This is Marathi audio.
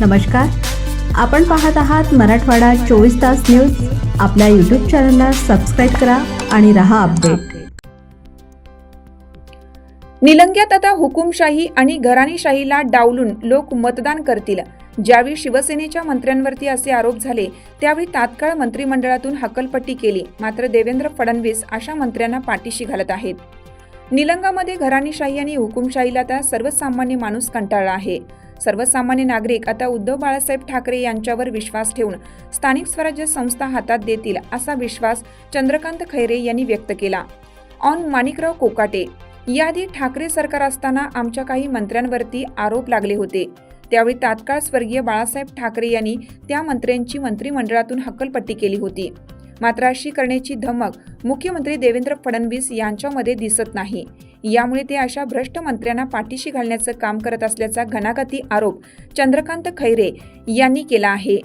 नमस्कार. आपण पाहत आहात मराठवाडा चोवीस तास न्यूज. आपल्या यूट्यूब चॅनलला सबस्क्राईब करा आणि रहा अपडेट निलंग्यात आता हुकुमशाही आणि घराणीशाहीला डावलून लोक मतदान करतील. ज्यावेळी शिवसेनेच्या मंत्र्यांवरती असे आरोप झाले त्यावेळी तात्काळ मंत्रिमंडळातून हकलपट्टी केली. मात्र देवेंद्र फडणवीस अशा मंत्र्यांना पाठीशी घालत आहेत. निलंगामध्ये घराणीशाही आणि हुकुमशाहीला आता सर्वसामान्य माणूस कंटाळला आहे. सर्वसामान्य नागरिक आता उद्धव बाळासाहेब ठाकरे यांच्यावर विश्वास ठेवून स्थानिक स्वराज्य संस्था हातात देतील असा विश्वास चंद्रकांत खैरे यांनी व्यक्त केला. ऑन माणिकराव कोकाटे. याआधी ठाकरे सरकार असताना आमच्या काही मंत्र्यांवरती आरोप लागले होते. त्यावेळी तात्काळ स्वर्गीय बाळासाहेब ठाकरे यांनी त्या मंत्र्यांची मंत्रिमंडळातून हक्कलपट्टी केली होती. मात्र अशी करण्याची धमक मुख्यमंत्री देवेंद्र फडणवीस यांच्यामध्ये दिसत नाही. यामुळे ते अशा भ्रष्ट मंत्र्यांना पाठीशी घालण्याचं काम करत असल्याचा घणाघाती आरोप चंद्रकांत खैरे यांनी केला आहे.